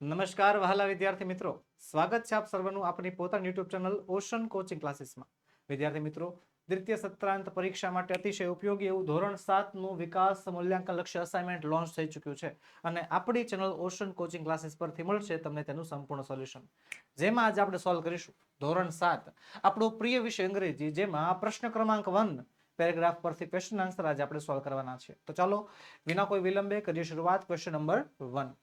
નમસ્કાર વહાલા વિદ્યાર્થી મિત્રો. સ્વાગત છે આપ સર્વનું આપણી પોતાની યુટ્યુબ ચેનલ ઓશન કોચિંગ ક્લાસીસમાં વિદ્યાર્થી મિત્રો, દ્વિતીય સત્રાંત પરીક્ષા માટે અતિશય ઉપયોગી એવું ધોરણ સાતનું વિકાસ મૂલ્યાંકન લક્ષ્ય અસાઇનમેન્ટ લોન્ચ થઈ ચૂક્યું છે અને આપણી ચેનલ ઓશન કોચિંગ ક્લાસીસ પરથી મળશે તમને તેનું સંપૂર્ણ સોલ્યુશન જેમાં આજે આપણે સોલ્વ કરીશું ધોરણ સાત. આપણો પ્રિય વિષય અંગ્રેજી, જેમાં પ્રશ્ન ક્રમાંક વન પેરેગ્રાફ પરથી ક્વેશ્ચન આન્સર આજે આપણે સોલ્વ કરવાના છે. તો ચાલો, વિના કોઈ વિલંબે કરીએ શરૂઆત ક્વેશ્ચન નંબર વન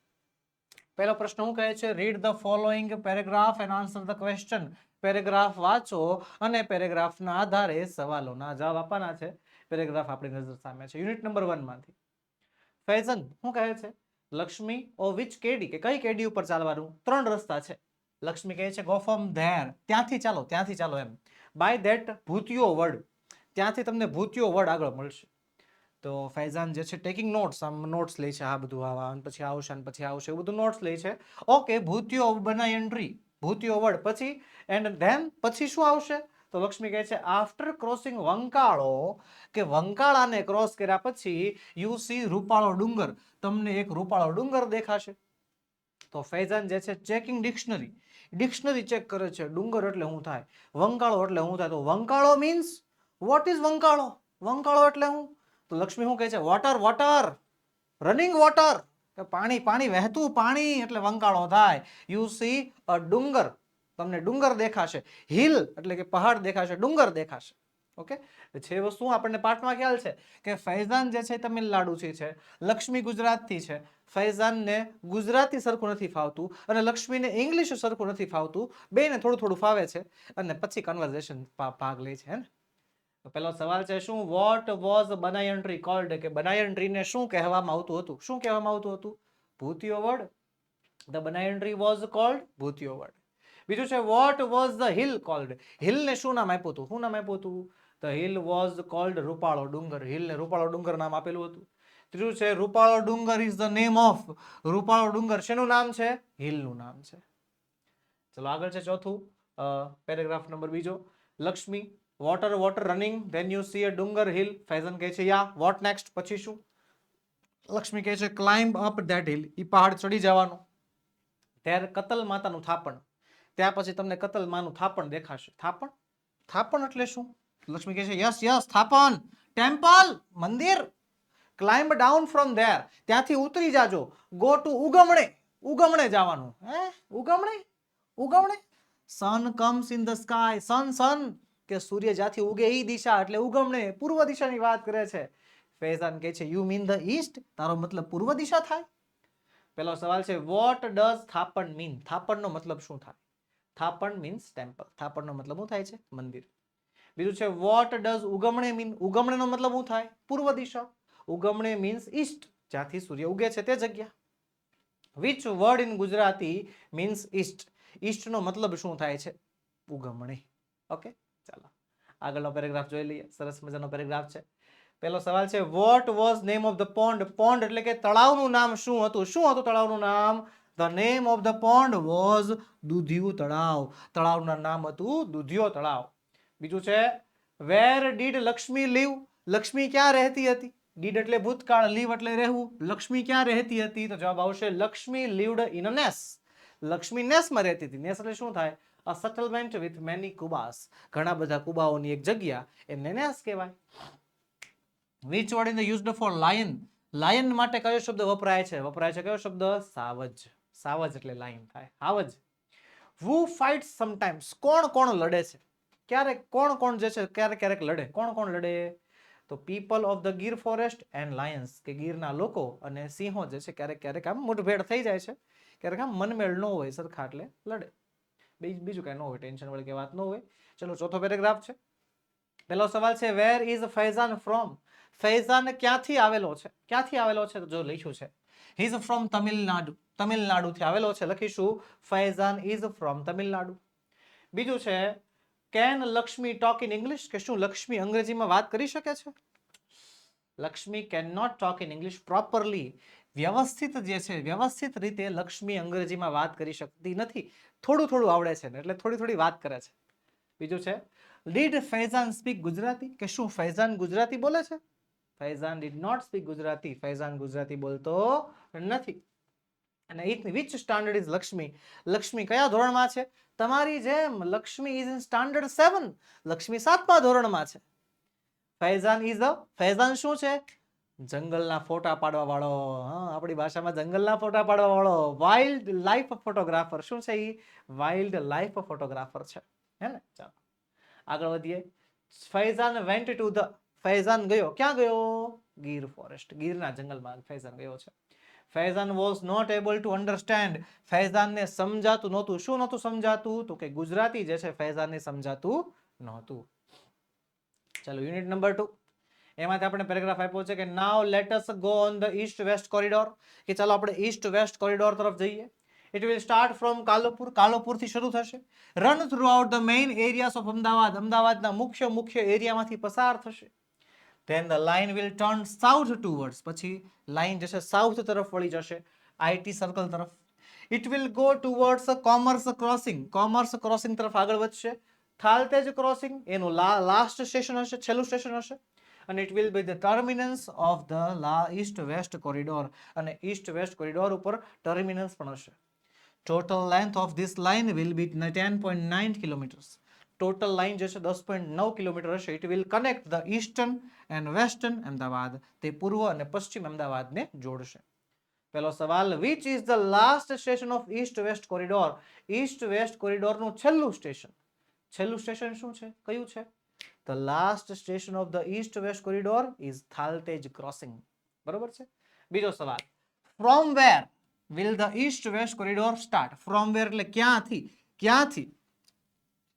પહેલો પ્રશ્ન શું કહે છે? Read the following paragraph and answer the question paragraph વાંચો અને પેરેગ્રાફના આધારે સવાલોના જવાબ આપવાના છે. પેરેગ્રાફ આપણી નજર સામે છે. યુનિટ નંબર વનમાંથી ફેઝન શું કહે છે? લક્ષ્મી, ઓ વિચ કેડી? કે કઈ કેડી ઉપર ચાલવાનું? ત્રણ રસ્તા છે. લક્ષ્મી કહે છે ગો ફ્રોમ ધેર ત્યાંથી ચાલો ત્યાંથી ચાલો એમ. બાય ધેટ ભૂતિયો વર્ડ ત્યાંથી તમને ભૂતિયો વર્ડ આગળ મળશે. તો ફૈઝાન જે છે ટેકિંગ નોટ્સ આમ નોટ્સ લે છે આ બધું આવા અને પછી આવશે, અને પછી આવશે, એવું બધું નોટ્સ લે છે. ઓકે ભૂતિયો બનાય એન્ટ્રી ભૂતિયો વર્ડ પછી એન્ડ ધેન પછી શું આવશે? તો લક્ષ્મી કહે છે આફ્ટર ક્રોસિંગ વંકાળો, કે વંકાળાને ક્રોસ કર્યા પછી યુ સી રૂપાળો ડુંગર, તમને એક રૂપાળો ડુંગર દેખાશે. તો ફૈઝાન જે છે ચેકિંગ ડિક્શનરી ડિક્શનરી ચેક કરે છે, ડુંગર એટલે શું થાય, વંકાળો એટલે શું થાય, તો Vankalo means what is Vankalo? Vankalo એટલે શું તો લક્ષ્મી શું કહે છે? વોટર વોટર રનિંગ વોટર પાણી પાણી, વહેતું પાણી એટલે વંકાળો થાય. યુ સી અ ડુંગર. તમને ડુંગર દેખાશે. હિલ એટલે કે પહાડ દેખાશે. ડુંગર દેખાશે. ઓકે છે વસ્તુ આપણને પાઠમાં ખ્યાલ છે કે ફૈઝાન જે છે તમિલનાડુથી છે. લક્ષ્મી ગુજરાતથી છે. ફૈઝાનને ગુજરાતી સરખું નથી ફાવતું અને લક્ષ્મીને ઇંગ્લિશ સરખું નથી ફાવતું. બેને થોડું થોડું ફાવે છે અને પછી કન્વર્ઝેશન ભાગ લે છે, હે ને? તો પહેલો સવાલ છે, શું what was banyan tree called કે બનાયન ટ્રીને શું કહેવામાં આવતું હતું? શું કહેવામાં આવતું હતું? ભૂતિયો word the banyan tree was called ભૂતિયો word બીજું છે what was the hill called હિલને શું નામ આપ્યું હતું? શું નામ આપ્યું હતું? ધ હિલ વોઝ કોલ્ડ રૂપાળો ડુંગર. હિલને રૂપાળો ડુંગર નામ આપેલું હતું. ત્રીજું છે, રૂપાળો ડુંગર ઇઝ ધ નેમ ઓફ રૂપાળો ડુંગર. શેનું નામ છે? હિલનું નામ છે. ચલો આગળ છે ચોથું પેરેગ્રાફ નંબર બીજો. Lakshmi water water running then you see a ડુંગર હિલ ફૈઝન કહે છે યા વોટ નેક્સ્ટ પછી શું? લક્ષ્મી કહે છે ક્લાઇમ્બ અપ ધેટ હિલ ઈ પહાડ ચડી જવાનું. ધેર કતલ માતાનું થાપણ. ત્યાં પછી તમને કતલ માનું થાપણ દેખાશે. થાપણ? થાપણ એટલે શું? લક્ષ્મી કહે છે યસ યસ થાપણ. ટેમ્પલ મંદિર. ક્લાઇમ્બ ડાઉન ફ્રોમ ધેર ત્યાંથી ઉતરી જાજો. ગો ટુ ઉગમણે. ઉગમણે જવાનું. હે? ઉગમણે? ઉગમણે? Sun comes in the sky sun sun કે સૂર્ય જ્યાંથી ઉગે એ દિશા એટલે ઉગમણે પૂર્વ દિશાની વાત કરે છે. ફૈઝાન કહે છે યુ મીન ધ ઈસ્ટ તારો મતલબ પૂર્વ દિશા થાય? પેલો સવાલ છે વોટ ડઝ થાપણ મીન થાપણનો મતલબ શું થાય? થાપણ મીન્સ ટેમ્પલ થાપણનો મતલબ શું થાય છે? મંદિર. બીજું છે વોટ ડઝ ઉગમણે મીન ઉગમણેનો મતલબ શું થાય? પૂર્વ દિશા. ઉગમણે મીન્સ ઈસ્ટ જ્યાંથી સૂર્ય ઉગે છે તે જગ્યા. Which word in Gujarati means east ઈસ્ટનો મતલબ શું થાય છે? ઉગમણે. ઓકે આગળનો પેરેગ્રાફ જોઈ લઈએ. સરસ મજાનો પેરેગ્રાફ છે. પહેલો સવાલ છે what was name of the pond pond એટલે કે તળાવનું નામ શું હતું? શું હતું તળાવનું નામ? The name of the pond was Dudhiyu Talav. તળાવનું નામ હતું દૂધિયો તળાવ. બીજું છે where did Lakshmi live Lakshmi ક્યાં રહેતી હતી? ડીડ એટલે ભૂતકાળ લીવ એટલે રહેવું. લક્ષ્મી ક્યાં રહેતી હતી? તો જવાબ આવશે, લક્ષ્મી લીવડ ઇન અ નેસ લક્ષ્મી નેસમાં રહેતી હતી. નેસ એટલે શું થાય? A settlement with many kubas. ઘણા બધા કુબાઓની એક જગ્યા એમને નેસ કહેવાય. Which word in the used for lion lion માટે કયો શબ્દ વપરાય છે? વપરાય છે કયો શબ્દ? સાવજ. સાવજ એટલે લાયન થાય. હાવજ. વુ ફાઇટ સમટાઈમ્સ કોણ કોણ લડે છે? ક્યારેક કોણ કોણ જે છે, ક્યારેક ક્યારેક લડે. કોણ કોણ લડે? તો people of the Gir forest and lions કે ગીરના લોકો અને સિંહો જે છે, ક્યારેક ક્યારેક આમ મુઠભેડ થઈ જાય છે. ક્યારેક આમ મનમેળ ન હોય, સરખા એટલે લડે. બીજ- કઈ ન હોય, ટેન્શન વાળી કે વાત ન હોય. ચલો, ચોથો પેરેગ્રાફ છે. પહેલો સવાલ છે where is Faizan from Faizan ક્યાંથી આવેલો છે? ક્યાંથી આવેલો છે? જો લખ્યું છે. હી ઇઝ ફ્રોમ તમિલનાડુ તમિલનાડુથી આવેલો છે. લખીશું ફૈઝાન ઇઝ ફ્રોમ તમિલનાડુ બીજું છે can Lakshmi talk in English કે શું લક્ષ્મી અંગ્રેજીમાં વાત કરી શકે છે? Lakshmi can not talk in English properly વ્યવસ્થિત જે છે, વ્યવસ્થિત રીતે લક્ષ્મી અંગ્રેજીમાં વાત કરી શકતી નથી. થોડું થોડું આવડે છે ને, એટલે થોડી થોડી વાત કરે છે. બીજું છે ડીડ ફૈઝાન સ્પીક ગુજરાતી કે શું ફૈઝાન ગુજરાતી બોલે છે? Faizan did not speak Gujarati Faizan Gujarati બોલતો નથી. અને it which standard is Lakshmi? Lakshmi કયા ધોરણમાં છે? તમારી જેમ Lakshmi is in standard seven Lakshmi સાતમા ધોરણમાં છે. ફૈઝાન ઇઝ અ ફૈઝાન શું છે? જંગલના ફોટા પાડવા વાળો હા, આપણી ભાષામાં જંગલના ફોટા પાડવા વાળો વાઇલ્ડ લાઈફ ફોટોગ્રાફર શું છે એ વાઇલ્ડ લાઈફ ફોટોગ્રાફર છે. હે ને? ચાલો. આગળ વધીએ. Faizan went to the Faizan ગયો. ક્યાં ગયો? ગીર ફોરેસ્ટ ગીરના જંગલમાં ફૈઝાન ગયો છે. Faizan was not able to understand ફૈઝાનને સમજાતું નહોતું. શું નહોતું સમજાતું? તો કે ગુજરાતી જે છે, ફૈઝાનને સમજાતું નહોતું. ચાલો યુનિટ નંબર ટુ એમાંથી આપણે પેરેગ્રાફ આપ્યો છે કે now let's go on the east west corridor કે ચાલો આપણે ઈસ્ટ વેસ્ટ કોરિડોર તરફ જઈએ. It will start from Kalupur કાલોપુરથી શરૂ થશે. Run throughout the main areas of Ahmedabad. અમદાવાદના મુખ્ય મુખ્ય એરિયામાંથી પસાર થશે. Then the line will turn south towards પછી લાઇન જશે સાઉથ તરફ વળી જશે. આઈટી સર્કલ તરફ. It will go towards commerce crossing commerce crossing તરફ આગળ વધશે. થાલતેજ ક્રોસિંગ એનું લાસ્ટ સ્ટેશન હશે. છેલ્લું સ્ટેશન હશે. અને it will be the terminus of the લા ઇસ્ટ વેસ્ટ કોરિડોર અને ઈસ્ટ વેસ્ટ કોરિડોર ઉપર ટર્મિનન્સ પણ હશે. Total length of this line will be ten point nine kilometres total line જે છે, દસ પોઈન્ટ નવ કિલોમીટર હશે. It will connect the eastern and western Ahmedabad. તે પૂર્વ અને પશ્ચિમ અમદાવાદને જોડશે. પેલો સવાલ which is the last station of east west corridor east west કોરિડોરનું છેલ્લું સ્ટેશન છેલ્લું સ્ટેશન શું છે? કયું છે? The last station of the east west corridor is Thaltej crossing બરોબર છે? બીજો સવાલ. From where will the east west corridor start from where એટલે ક્યાંથી? ક્યાંથી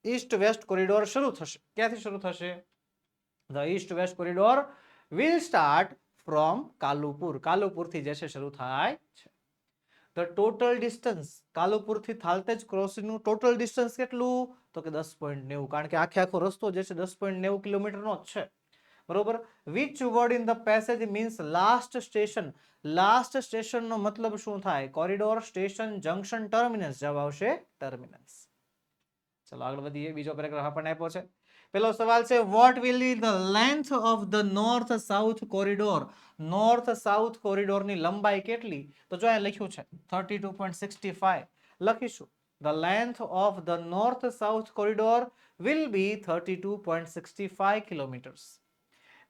ઈસ્ટ વેસ્ટ કોરિડોર શરૂ થશે? ક્યાંથી શરૂ થશે? The east west corridor will start from Kalupur. કાલુપુરથી જે છે શરૂ થાય છે. ધ ટોટલ ડિસ્ટન્સ કાલુપુરથી થાલતેજ ક્રોસિંગનું ટોટલ ડિસ્ટન્સ કેટલું? તો કે દસ પોઈન્ટ નેવું, કારણ કે આખે આખો રસ્તો જે છે દસ પોઈન્ટ નેવું કિલોમીટરનો જ છે. બરોબર? Which word in the passage means last station last સ્ટેશનનો મતલબ શું થાય? કોરિડોર સ્ટેશન જંકશન ટર્મિનસ જવાબ આવશે ટર્મિનસ ચલો આગળ વધીએ. બીજો પેરેગ્રાફ આપણને આપ્યો છે. પેલો સવાલ છે what will be the length of the north south corridor north south કોરિડોરની લંબાઈ કેટલી? તો જો અહીંયા લખ્યું છે thirty two point sixty five લખીશું. South corridor will be thirty two point sixty five kilometres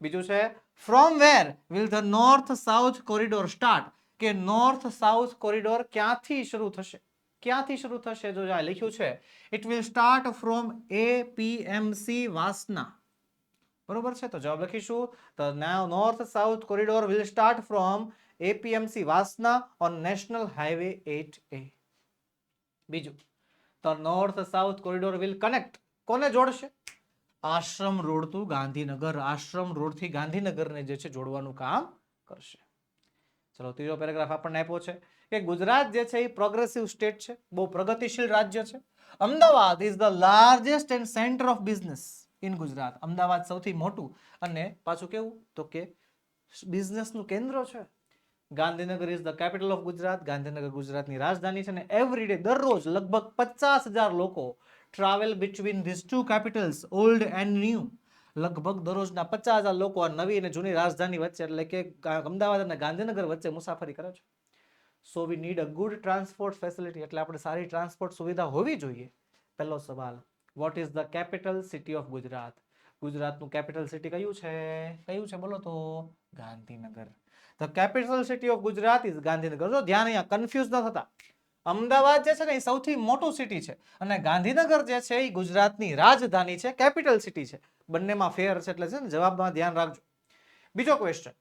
બીજું છે from where will the north south corridor start કે નોર્થ સાઉથ કોરિડોર ક્યાંથી શરૂ થશે? ક્યાંથી શરૂ થશે? જો આ લખ્યું છે it will start from APMC Vasna. બરોબર છે? તો જવાબ લખીશું. The north south corridor will start from APMC Vasna on national highway at a બીજું, તો north south corridor will connect કોને જોડશે? Ashram road to Gandhinagar. આશ્રમ રોડથી ગાંધીનગરને જે છે જોડવાનું કામ કરશે. ચલો, ત્રીજો પેરેગ્રાફ આપણને આપ્યો છે કે ગુજરાત જે છે એ પ્રોગ્રેસિવ સ્ટેટ છે, બહુ પ્રગતિશીલ રાજ્ય છે. Ahmedabad is the largest and centre of business in Gujarat. Ahmedabad સૌથી મોટું. અને પાછું કેવું? તો કે બિઝનેસનું કેન્દ્ર છે. Gandhinagar is the capital of Gujarat. Gandhinagar ગુજરાતની રાજધાની છે અને એવરી ડે દરરોજ લગભગ પચાસ હજાર લોકો travel between this two capitals old and new લગભગ દરરોજના પચાસ હજાર લોકો આ નવી અને જૂની રાજધાની વચ્ચે, એટલે કે અમદાવાદ અને ગાંધીનગર વચ્ચે મુસાફરી કરે છે. So we need a good transport facility એટલે આપણે સારી ટ્રાન્સપોર્ટ સુવિધા હોવી જોઈએ. પહેલો સવાલ what is the capital city of Gujarat? ગુજરાતનું કેપિટલ સિટી કયું છે? કયું છે બોલો તો? Gandhinagar. The capital city of Gujarat is Gandhinagar જો ધ્યાન અહીંયા કન્ફ્યુઝ ન થતા. અમદાવાદ જે છે ને એ સૌથી મોટું સિટી છે. અને ગાંધીનગર જે છે એ ગુજરાતની રાજધાની છે કેપિટલ સિટી છે. બંનેમાં ફેર છે એટલે છે ને જવાબમાં ધ્યાન રાખજો. બીજો question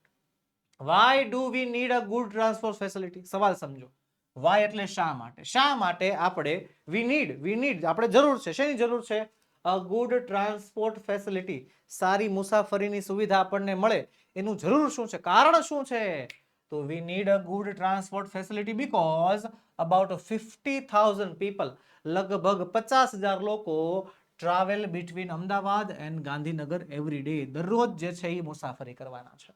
why do we need a good transport facility સવાલ સમજો. વાય એટલે શા માટે? શા માટે આપણે વી નીડ વી નીડ આપણે જરૂર છે. શેની જરૂર છે? Good transport facility. સારી મુસાફરીની સુવિધા આપણને મળે. એનું જરૂર શું છે? કારણ શું છે? તો we need a good transport facility because about fifty thousand people લગભગ પચાસ હજાર લોકો travel between Ahmedabad and Gandhinagar every day દરરોજ જે છે એ મુસાફરી કરવાના છે.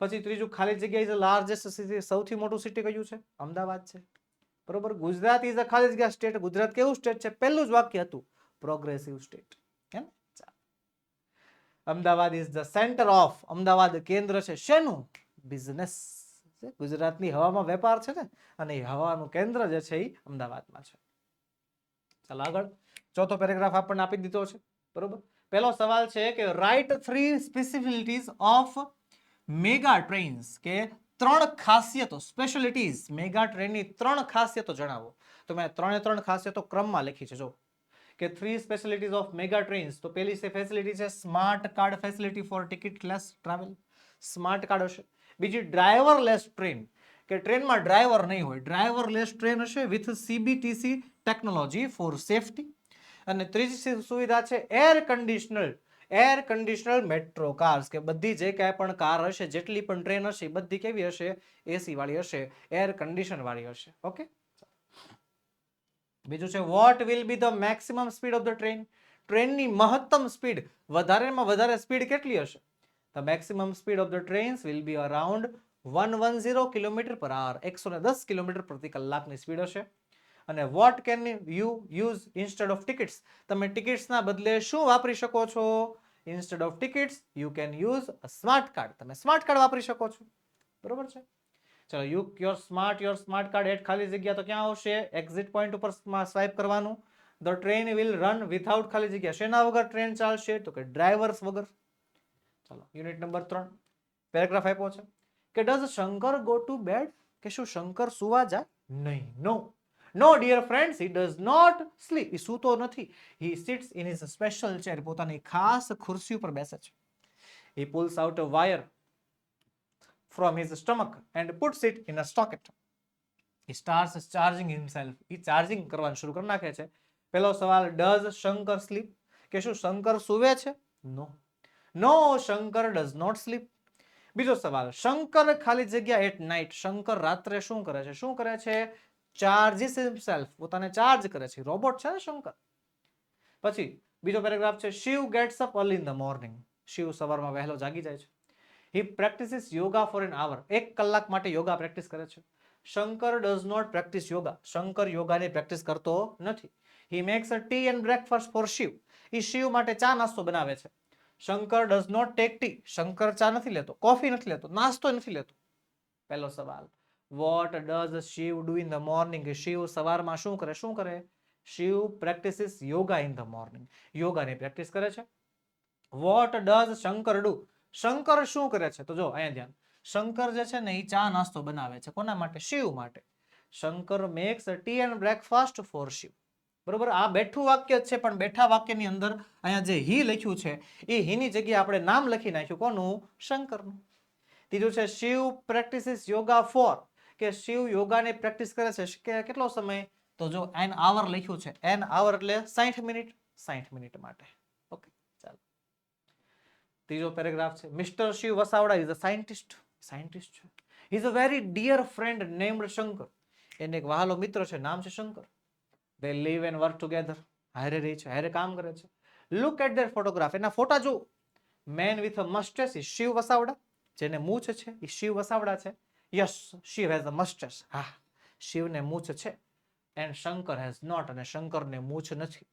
પછી ત્રીજું, ખાલી જગ્યા ઇઝ લાર્જેસ્ટ સિટી સૌથી મોટું સિટી કયું છે? અમદાવાદ છે. બરોબર? ગુજરાત ઇઝ અ ખાલી જગ્યા. સ્ટેટ ગુજરાત કેવું સ્ટેટ છે? પહેલું જ વાક્ય હતું. પ્રોગ્રેસિવ સ્ટેટ કેમ. Ahmedabad is the centre of Ahmedabad કેન્દ્ર છે શેનું? બિઝનેસ ગુજરાતની હવામાં વેપાર છે ને, અને એ હવાનું કેન્દ્ર જે છે એ અમદાવાદમાં છે. ચાલો આગળ. ચોથો પેરેગ્રાફ આપણને આપી દીધો છે. બરોબર? પહેલો સવાલ છે કે write three specialities of mega trains કે ત્રણ ખાસિયતો સ્પેશિયલિટીઝ મેગા ટ્રેનની ત્રણ ખાસિયતો જણાવો. તો મેં ત્રણે ત્રણ ખાસિયતો ક્રમમાં લખી છે. જો કે three specialities of mega trains તો પહેલી છે ફેસિલિટી છે smart card facility for ticketless travel smart card હશે. બીજી ડ્રાઈવર લેસ ટ્રેન કે ટ્રેનમાં ડ્રાઈવર નહીં હોય ડ્રાઈવર લેસ ટ્રેન હશે with CBTC technology for safety અને ત્રીજી સુવિધા છે air conditional air conditional metro cars કે બધી જે કાંઈ પણ કાર હશે, જેટલી પણ ટ્રેન હશે બધી કેવી હશે? એસી વાળી હશે એર કન્ડિશન વાળી હશે. ઓકે બીજું છે what will be the maximum speed of the train ટ્રેનની મહત્તમ સ્પીડ વધારેમાં વધારે સ્પીડ કેટલી હશે? The maximum speed of the trains will be around one one zero kilometre per hour એકસો ને દસ કિલોમીટર પ્રતિ કલાકની સ્પીડ હશે. અને what can you use instead of tickets તમે ટિકિટ્સના બદલે શું વાપરી શકો છો? Instead of tickets you can use smart card તમે સ્માર્ટ કાર્ડ વાપરી શકો છો. બરોબર છે? ચલો you your smart your smart card at ખાલી જગ્યા તો ક્યાં આવશે? એક્ઝિટ પોઈન્ટ ઉપર સ્વાઇપ કરવાનું. The train will run without ખાલી જગ્યા. શેના વગર ટ્રેન ચાલશે? તો કે ડ્રાઈવર્સ વગર. ચલો યુનિટ નંબર ત્રણ. પેરેગ્રાફ આપ્યો છે. કે does Shankar go to bed કે શું શંકર સુવા જાય? નહીં no no dear friends he does not sleep એ સૂતો નથી. He sits in his special chair પોતાની ખાસ ખુરશી ઉપર બેસે છે. He pulls out a wire from his stomach and puts it in a socket. He starts charging himself. એ charging કરવાનું શરૂ કરી નાખે છે. પહેલો સવાલ ડઝ શંકર સ્લીપ કે શું શંકર સૂવે છે? No no Shankar does not sleep બીજો સવાલ, શંકર ખાલી જગ્યા એટ નાઇટ શંકર રાત્રે શું કરે છે? શું કરે છે? ચાર્જિસ હિમસેલ્ફ પોતાને ચાર્જ કરે છે. રોબોટ છે શંકર? પછી બીજો પેરેગ્રાફ છે Shiv gets up early in the morning Shiv સવારમાં વહેલો જાગી જાય છે. He practises yoga for an hour એક કલાક માટે યોગા પ્રેક્ટિસ કરે છે. Shankar does not practise yoga Shankar યોગાની practice કરતો નથી. He makes a tea and breakfast for Shiv એ શિવ માટે ચા નાસ્તો બનાવે છે. Shankar does not take tea Shankar ચા નથી લેતો. કોફી નથી લેતો. નાસ્તો નથી લેતો. પહેલો સવાલ. What does Shiv do in the morning Shiv સવારમાં શું કરે? શું કરે? Shiv practises yoga in the morning યોગાની practice કરે છે. What does Shankar do Shankar શું કરે છે? તો જો, અહીંયા ધ્યાન. શંકર જે છે ને એ ચા નાસ્તો બનાવે છે. કોના માટે? શિવ માટે. Shankar makes tea and breakfast for Shiv. બરોબર? આ બેઠું વાક્ય છે, પણ બેઠા વાક્યની અંદર અહીંયા જે હી લખ્યું છે, એ હીની જગ્યાએ આપણે નામ લખી નાખ્યું. કોનું? શંકરનું. ત્રીજું છે, શિવ પ્રેક્ટિસિસ યોગા ફોર કે શિવ યોગાની પ્રેક્ટિસ કરે છે, કે કેટલો સમય? તો જો એન આવર લખ્યું છે. એન આવર એટલે સાઠ મિનિટ. સાઠ મિનિટ માટે. ત્રીજો પેરેગ્રાફ છે. Mister Shiv Vasavada is a scientist scientist છે. Is a very dear friend named Shankar એને એક વહાલો મિત્ર છે. નામ છે Shankar. They live and work together હારે રહી છે, હારે કામ કરે છે. લુક એટ ધેર ફોટોગ્રાફ એના ફોટા જો man with a moustache is Shiv Vasavada. જેને મૂછ છે, એ શિવ વસાવડા છે. Yes Shiv has a moustache હા, શિવને મૂછ છે. એન્ડ શંકર હેઝ નોટ અને શંકરને મૂછ નથી.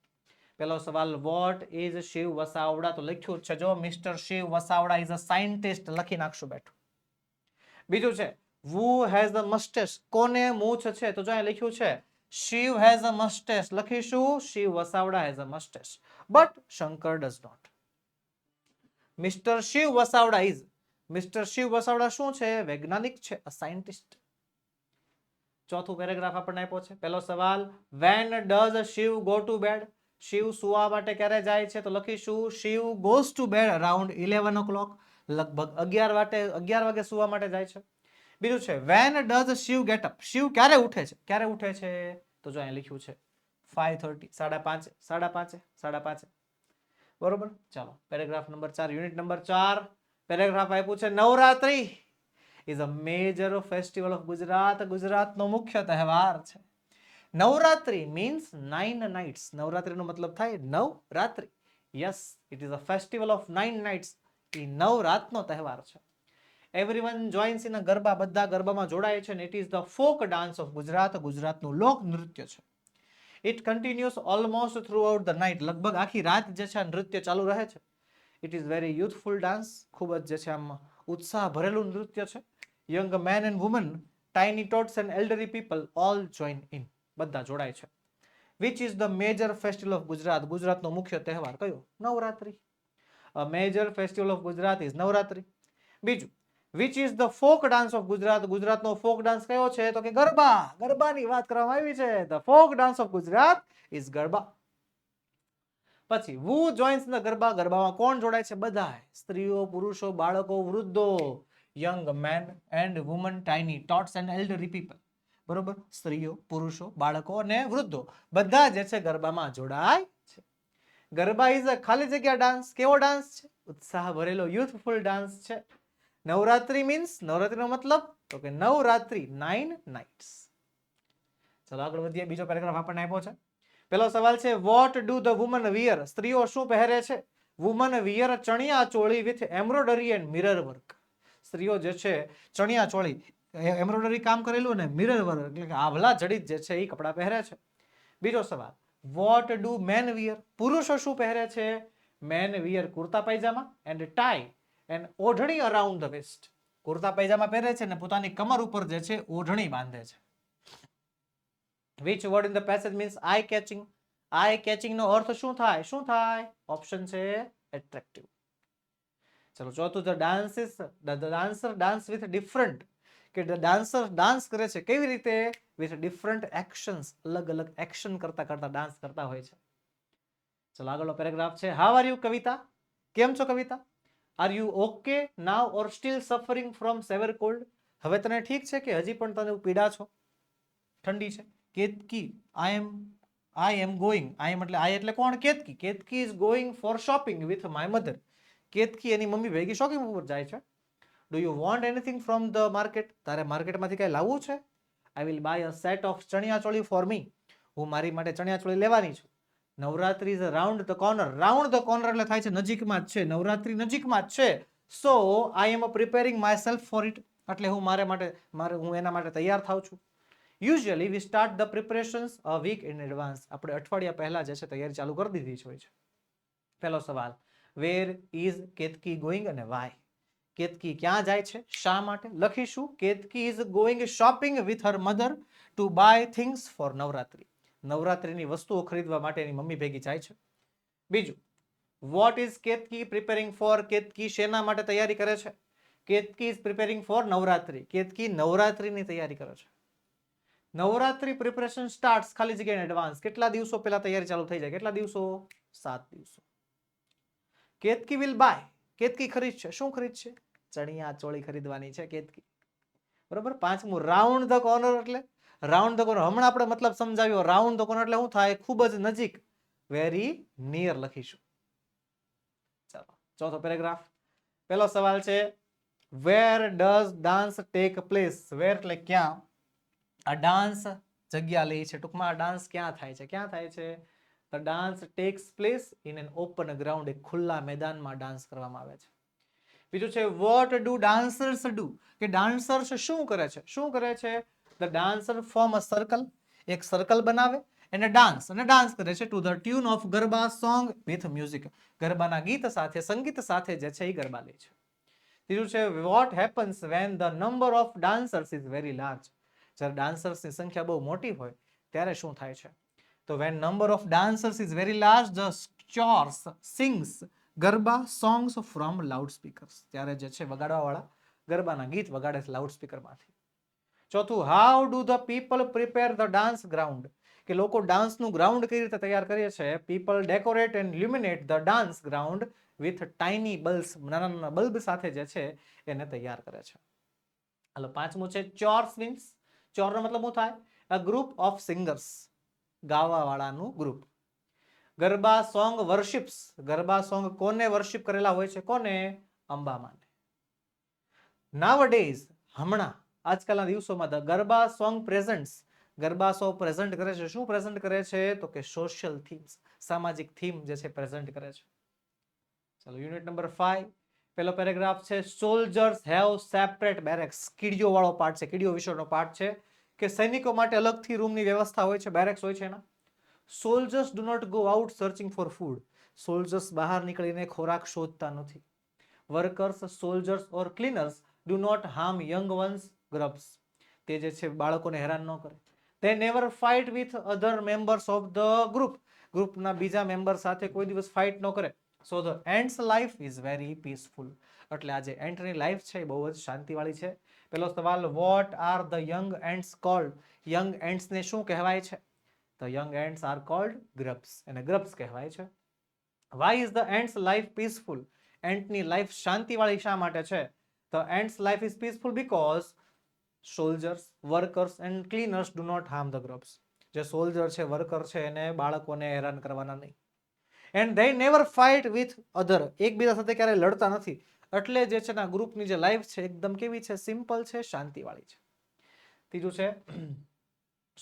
પેલો સવાલ વોટ ઇઝ શિવ વસાવડા તો લખ્યું જ છે જો mister Shiv Vasavada is a scientist લખી નાખશું બેઠું બીજું છે વુ હેઝ અ મસ્ટેસ કોને મૂછ છે તો જો અહીં લખ્યું છે શિવ હેઝ અ મસ્ટેસ લખીશું Shiv Vasavada has a moustache but Shankar does not mister Shiv Vasavada is mister Shiv Vasavada શું છે? વૈજ્ઞાનિક છે અ સાયન્ટિસ્ટ ચોથું પેરેગ્રાફ આપણને આપ્યો છે પહેલો સવાલ when does Shiv go to bed Shiv સુવા માટે ક્યારે જાય છે તો લખીશું, Shiv goes to bed around eleven o'clock લગભગ અગિયાર વાગે અગિયાર વાગે સુવા માટે જાય છે. બીજું છે when does Shiv get up Shiv ક્યારે ઉઠે છે? ક્યારે ઉઠે છે? તો જો અહીં લખ્યું છે ફાઈવ થર્ટી સાડા પાંચે સાડા પાંચે સાડા પાંચે. બરોબર? ચાલો પેરેગ્રાફ નંબર ચાર યુનિટ નંબર ચાર પેરેગ્રાફ આપ્યું છે, Navratri is a major festival of Gujarat ગુજરાતનો મુખ્ય તહેવાર છે. નવરાત્રી મીન્સ નાઇન નાઇટ્સ નવરાત્રિનો મતલબ થાય નવ રાત્રિ yes it is a festival of nine nights એ નવ રાતનો તહેવાર છે. એવરીવન જોઈન્સ ઇન ગરબા, બધા ગરબામાં જોડાય છે ને it is the folk dance of Gujarat. ગુજરાતનું લોક નૃત્ય છે. It continuous almost throughout the night લગભગ આખી રાત જે છે નૃત્ય ચાલુ રહે છે. It is very youthful dance ખૂબ જ જે છે આમ ઉત્સાહ ભરેલું નૃત્ય છે. Young men and women tiny tots and elderly people all join in બધા જોડાય છે. Which is the major festival of Gujarat ગુજરાતનો મુખ્ય તહેવાર કયો? Navratri. Major festival of Gujarat is Navratri. બીજું which is the folk dance of Gujarat ગુજરાતનો folk dance કયો છે? તો કે ગરબા. ગરબાની વાત કરવામાં આવી છે. The folk dance of Gujarat is garba. પછી વુ જોઈન્સ ધ ગરબા? ગરબામાં કોણ જોડાય છે? બધા સ્ત્રીઓ, પુરુષો, બાળકો, વૃદ્ધો young men and women tiny tots and elderly people બરોબર? સ્ત્રીઓ, પુરુષો, બાળકો અને વૃદ્ધો બધા જે છે ગરબામાં જોડાય છે. ગરબા ઇઝ અ ખાલી જગ્યા ડાન્સ કેવો ડાન્સ છે? ઉત્સાહ ભરેલો યુથફુલ ડાન્સ છે. નવરાત્રી મીન્સ નવરાત્રીનો મતલબ તો કે નવરાત્રી નાઇન નાઇટ્સ ચલો આગળ વધીએ, બીજો પેરેગ્રાફ આપણને આપ્યો છે. પેલો સવાલ છે what do the women wear સ્ત્રીઓ શું પહેરે છે? Women wear chaniya choli with embroidery and mirror work સ્ત્રીઓ જે છે, ચણિયા ચોળી એમ્બ્રોડરી કામ કરેલું ને મિરર વર્ક એટલે કે આભલા જડિત જે છે એ કપડાં પહેરે છે. બીજો સવાલ વોટ ડુ મેન વિયર પુરુષો શું પહેરે છે? Men wear kurta pyjama and tie and odhani around the waist kurta pyjama પહેરે છે ને પોતાની કમર ઉપર જે છે ઓઢણી બાંધે છે. Which word in the passage means eye catching eye catching નો અર્થ શું થાય? શું થાય? ઓપ્શન છે એટ્રેક્ટિવ ચલો, ચોથું the dances the dancer dance with different કે ડાન્સર ડાન્સ કરે છે, કેવી રીતે? વિથ ડિફરન્ટ એક્શન્સ અલગ અલગ એક્શન કરતા કરતા ડાન્સ કરતા હોય છે. ચલો આગળનો પેરેગ્રાફ છે હાવ આર યુ કવિતા? કેમ છો, Kavita? Are you okay now or still suffering from severe cold હવે તને ઠીક છે કે હજી પણ તને પીડા છો? ઠંડી છે? કેતકી આઈ એમ આઈ એમ ગોઈંગ આઈ એમ એટલે આઈ એટલે કોણ? Ketaki. Ketaki is going for shopping with my mother Ketaki any mummy ભેગી શોપિંગ ઉપર જાય છે. Do you want anything from the market તારે માર્કેટમાંથી કંઈ લાવવું છે? I will buy a set of chaniya choli for me હું મારી માટે ચણિયાચોળી લેવાની છું. Navratri is round the corner round the corner એટલે થાય છે નજીકમાં જ છે. નવરાત્રી નજીકમાં જ છે. So I am preparing myself for it એટલે હું મારે માટે, મારે, હું એના માટે તૈયાર થાઉં છું. Usually we start the preparations a week in advance આપણે અઠવાડિયા પહેલાં જે છે તૈયારી ચાલુ કરી દીધી જ હોય છે. પહેલો સવાલ. વેર ઇઝ કેતકી ગોઈંગ અને વાય કેતકી ક્યાં જાય છે? શા માટે? લખીશું Ketki is going shopping with her mother to buy things for Navratri. નવરાત્રીની વસ્તુઓ ખરીદવા માટે એની મમ્મી ભેગી જાય છે. બીજું what is Ketaki preparing for Ketaki શેના માટે તૈયારી કરે છે? Ketaki is preparing for Navratri. Ketaki નવરાત્રીની તૈયારી કરે છે. નવરાત્રી પ્રિપરેશન સ્ટાર્ટ્સ ખાલી જગ્યા એડવાન્સ કેટલા દિવસો પહેલા તૈયારી ચાલુ થઈ જાય? કેટલા દિવસો? સાત દિવસો. કેતકી વિલ બાય કેતકી ખરીદશે? શું ખરીદશે? ચણિયા ચોળી ખરીદવાની છે કેતકી બરોબર? પાંચમું, રાઉન્ડ ધ કોર્નર એટલે? Round the corner. હમણાં આપણે મતલબ સમજાવ્યો, રાઉન્ડ ધ કોર્નર એટલે શું થાય? ખૂબ જ નજીક વેરી નિયર લખીશું. ચાલો, ચોથો પેરેગ્રાફ. પહેલો સવાલ છે where does dance take place where એટલે ક્યાં? આ ડાન્સ જગ્યા લે છે. ટૂંકમાં આ ડાન્સ ક્યાં થાય છે? ક્યાં થાય છે? The dance takes place in an open ground એક ખુલ્લા મેદાનમાં ડાન્સ કરવામાં આવે છે. બીજું છે વોટ ડુ ડાન્સર્સ ડુ કે ડાન્સર્સ શું કરે છે? શું કરે છે? The dancer form a circle એક સર્કલ બનાવે એને ડાન્સ અને ડાન્સ કરે છે to the tune of garba song with music ગરબાના ગીત સાથે, સંગીત સાથે જે છે એ ગરબા લે છે. ત્રીજું છે what happens when the number of dancers is very large જ્યારે ડાન્સર્સની સંખ્યા બહુ મોટી હોય, ત્યારે શું થાય છે? તો when number of dancers is very large the chorus sings garba songs from loud speakers ત્યારે જે છે વગાડવાવાળા ગરબાના ગીત વગાડે છે લાઉડ સ્પીકરમાંથી ચોથું how do the people prepare the dance ground કે લોકો ડાન્સનું ગ્રાઉન્ડ કઈ રીતે તૈયાર કરે છે? People decorate and illuminate the dance ground with tiny bulbs નાના નાના બલ્બ સાથે જે છે એને તૈયાર કરે છે. હાલો, પાંચમું છે ચોર્સ મીન્સ ચોરનો મતલબ શું થાય? A group of singers ગાવાવાળાનું group garba song worships garba song કોને વર્શિપ કરેલા હોય છે? કોને? અંબામાને. નાવ ડેઝ હમણાં, આજકાલના દિવસોમાં ગરબા સોંગ પ્રેઝન્ટ્સ ગરબા સો પ્રેઝન્ટ કરે છે. શું પ્રેઝન્ટ કરે છે? તો કે સોશિયલ થીમ્સ સામાજિક થીમ જે છે પ્રેઝન્ટ કરે છે. ચાલો યુનિટ નંબર ફાઈવ પેલો પેરેગ્રાફ છે સોલ્જર્સ હેવ સેપરેટ બેરેક્સ કીડીઓ વાળો પાર્ટ છે. કીડીઓ વિશેનો પાર્ટ છે કે સૈનિકો માટે અલગથી રૂમની વ્યવસ્થા હોય છે? બેરેક્સ હોય છે એના? Soldiers do not go out searching for food. Soldiers બહાર નીકળીને ખોરાક શોધતા નથી. Workers, soldiers or cleaners do not harm young ones grubs. તે જે છે, બાળકોને હેરાન ન કરે. તે never fight with other members of the group group બીજા મેમ્બર સાથે કોઈ દિવસ ફાઇટ ન કરે. So the ants life is very peaceful એટલે આજે એન્ટની લાઈફ છે, એ બહુ જ શાંતિવાળી છે. પેલો સવાલ what are the young ants called young એન્ડ્સને શું કહેવાય છે? The young ants are called grubs એને ગ્રબ્સ કહેવાય છે. Why is the ants life peaceful Anton life શાંતિવાળી શા માટે છે? The ants life is peaceful because soldiers workers and cleaners do not harm the grubs જે સોલ્જર છે worker છે, એને બાળકોને હેરાન કરવાના નહીં. And they never fight with other એકબીજા સાથે ક્યારેય લડતા નથી. એટલે જે છે ને ગ્રુપની જે લાઈફ છે, એકદમ કેવી છે? સિમ્પલ છે, શાંતિવાળી છે. ત્રીજું છે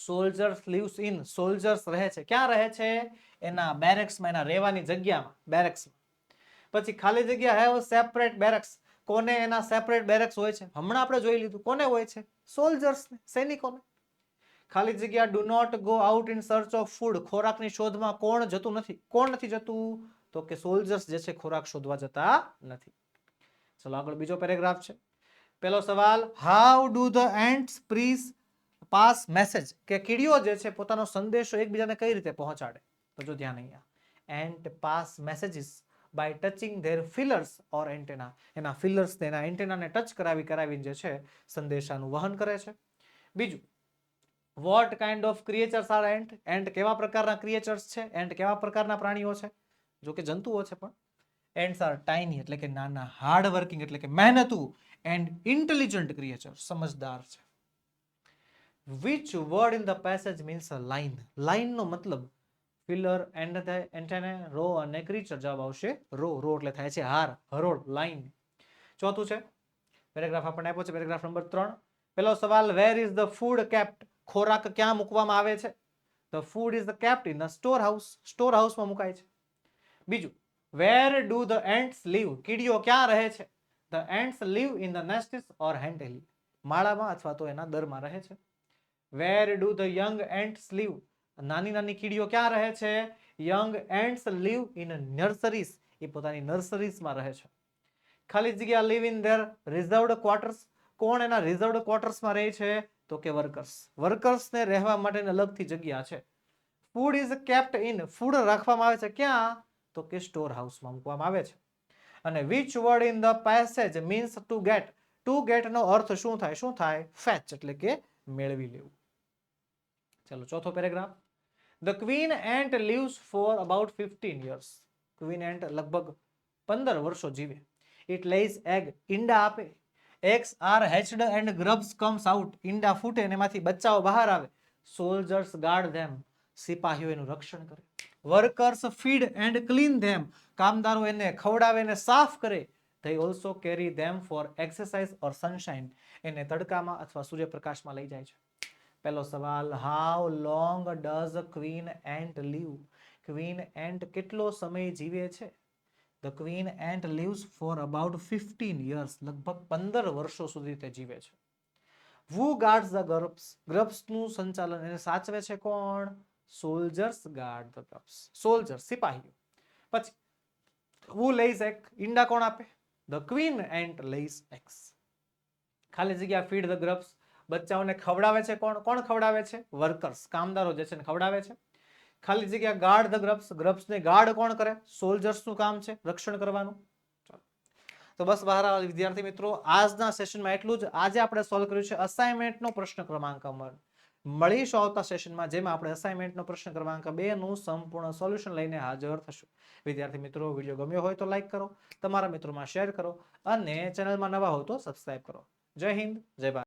સોલ્જર્સ લીવ્સ ઇન, સોલ્જર્સ રહે છે. ક્યાં રહે છે? એના બેરેક્સમાં, એના રહેવાની જગ્યામાં, બેરેક્સમાં. પછી ખાલી જગ્યા હેવ સેપરેટ બેરેક્સ કોને એના સેપરેટ બેરેક્સ હોય છે? હમણાં આપણે જોઈ લીધું. કોને હોય છે? સોલ્જર્સને, સૈનિકોને. ખાલી જગ્યા do not go out in search of food ખોરાકની શોધમાં કોણ જતું નથી? કોણ નથી જતું? તો કે સોલ્જર્સ જે છે, ખોરાક શોધવા જતા નથી. ચલો આગળ બીજો પેરેગ્રાફ છે. પેલો સવાલ હાઉ ડુ ધ એન્ટ્સ પ્રીસ પાસ મેસેજ કે કીડીઓ જે છે પોતાનો સંદેશો એકબીજાને કઈ રીતે પહોંચાડે? તો જો ધ્યાન અહીંયા. Ants pass messages by touching their feelers or antenna એના ફિલર્સ તેના એન્ટેનાને ટચ કરાવી કરાવીને જે છે સંદેશાનું વહન કરે છે. બીજું what kind of creatures are ant ant કેવા પ્રકારના ક્રિએચર્સ છે? એન્ટ કેવા પ્રકારના પ્રાણીઓ છે? જો કે જંતુઓ છે પણ. એન્ડ્સ આર ટાઇની એટલે કે નાના હાર્ડ વર્કિંગ એટલે કે મહેનતુ એન્ડ ઇન્ટેલિજન્ટ ક્રિએચર સમજદાર છે. Which word in the passage means a line લાઇનનો મતલબ ફિલર એન્ડ એન્ટેને રો અને ક્રીચર જવાબ આવશે રો રો એટલે થાય છે હાર, હરોળ લાઇન ચોથું છે પેરેગ્રાફ આપણને આપ્યો છે પેરેગ્રાફ નંબર ત્રણ. પેલો સવાલ where is the food kept ખોરાક ક્યાં મૂકવામાં આવે છે? The food is the kept in the storehouse store હાઉસમાં મુકાય છે. બીજું where do the ants live કીડીઓ ક્યાં રહે છે? The ants live in the nests or anthill માળામાં અથવા તો એના દરમાં રહે છે. Where do the young ants live? નાની નાની કીડીઓ ક્યાં રહે છે? Young ants live in nurseries. એ પોતાની નર્સરીઝમાં રહે છે. ખાલી જગ્યા live in their reserved quarters. કોણ એના રિઝર્વડ ક્વાર્ટર્સમાં રહે છે? તો કે વર્કર્સ. વર્કર્સને રહેવા માટેની અલગથી જગ્યા છે. Food is kept in. Food રાખવામાં આવે છે ક્યાં? તો કે સ્ટોર હાઉસમાં મૂકવામાં આવે છે. અને which word in the passage means to get? To ગેટનો અર્થ શું થાય? શું થાય? ફેચ એટલે કે મેળવી લેવું. ચાલો, ચોથો paragraph. The queen ant lives for about fifteen years queen ant લગભગ પંદર વર્ષો જીવે. ઇટ લેઝ એગ ઈંડા આપે. Eggs are hatched and grubs comes out ઈંડા ફૂટે અને એમાંથી બચ્ચાઓ બહાર આવે. સોલ્જર્સ ગાર્ડ ધેમ સિપાહીઓ એનું રક્ષણ કરે. Workers feed and clean them કામદારો એને ખવડાવે અને સાફ કરે. They also carry them for exercise or sunshine એને તડકામાં અથવા સૂર્યપ્રકાશમાં લઈ જાય છે. પહેલો સવાલ how long does queen ant live queen ant કેટલો સમય જીવે છે? The queen ant lives for about fifteen years લગભગ પંદર વર્ષો સુધી તે જીવે છે. વુ ગાર્ડ્સ ધ ગ્રબ્સ ગ્રબ્સનું સંચાલન એને સાચવે છે કોણ? Soldiers guard the grubs soldier સિપાહીઓ. પછી વુ લઈઝ એક ઈંડા કોણ આપે? The queen ant lays eggs ખાલી જગ્યા ફીડ ધ ગ્રબ્સ બચ્ચાઓને ખવડાવે છે કોણ? કોણ ખવડાવે છે? વર્કર્સ કામદારો જે છે ને ખવડાવે છે. ખાલી જગ્યા ગાર્ડ ધ ગ્રબ્સ ગ્રબ્સને ગાર્ડ કોણ કરે? સોલ્જર્સનું કામ છે, રક્ષણ કરવાનું. તો બસ બહાર વિદ્યાર્થી મિત્રો, આજના સેશનમાં એટલું જ. આજે આપણે સોલ્વ કર્યું છે અસાઇનમેન્ટનો પ્રશ્ન ક્રમાંક અમર મળીશું આવતા સેશનમાં જેમાં આપણે અસાઇનમેન્ટનો પ્રશ્ન ક્રમાંક બે નું સંપૂર્ણ સોલ્યુશન લઈને હાજર થશું. વિદ્યાર્થી મિત્રો વીડિયો ગમ્યો હોય તો લાઈક કરો. તમારા મિત્રોમાં શેર કરો. અને ચેનલમાં નવા હો તો સબસ્ક્રાઇબ કરો. જય હિન્દ, જય ભારત.